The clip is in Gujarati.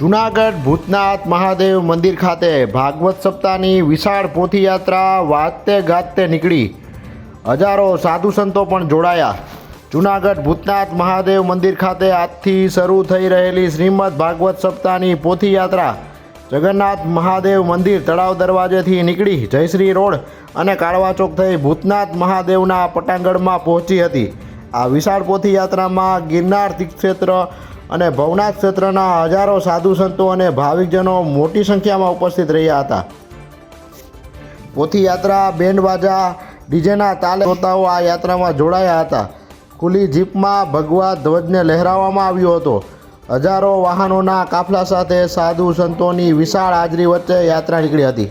જુનાગઢ, ભૂતનાથ, મહાદેવ મંદિર ખાતે ભાગવત સપ્તાહની વિશાળ પોથીયાત્રા વાતે ગાતે નીકળી. હજારો સાધુ સંતો પણ જોડાયા. જુનાગઢ, ભૂતનાથ, મહાદેવ મંદિર ખાતે આજથી શરૂ થઈ રહેલી શ્રીમદ ભાગવત સપ્તાહની પોથીયાત્રા જગન્નાથ મહાદેવ મંદિર તળાવ દરવાજેથી નીકળી જયશ્રી રોડ અને કાળવા ચોક થઈ ભૂતનાથ મહાદેવના પટાંગણમાં પહોંચી હતી. આ વિશાળ પોથીયાત્રામાં ગિરનાર તીર્થક્ષેત્ર અને ભવનાથ ક્ષેત્રના હજારો સાધુ સંતો અને ભાવિકજનો મોટી સંખ્યામાં ઉપસ્થિત રહ્યા હતા. પોથીયાત્રા બાજા ડીજેના તાલે શ્રોતાઓ આ યાત્રામાં જોડાયા હતા. ખુલ્લી જીપમાં ભગવા ધ્વજને લહેરાવવામાં આવ્યો હતો. હજારો વાહનોના કાફલા સાથે સાધુ સંતોની વિશાળ હાજરી વચ્ચે યાત્રા નીકળી હતી.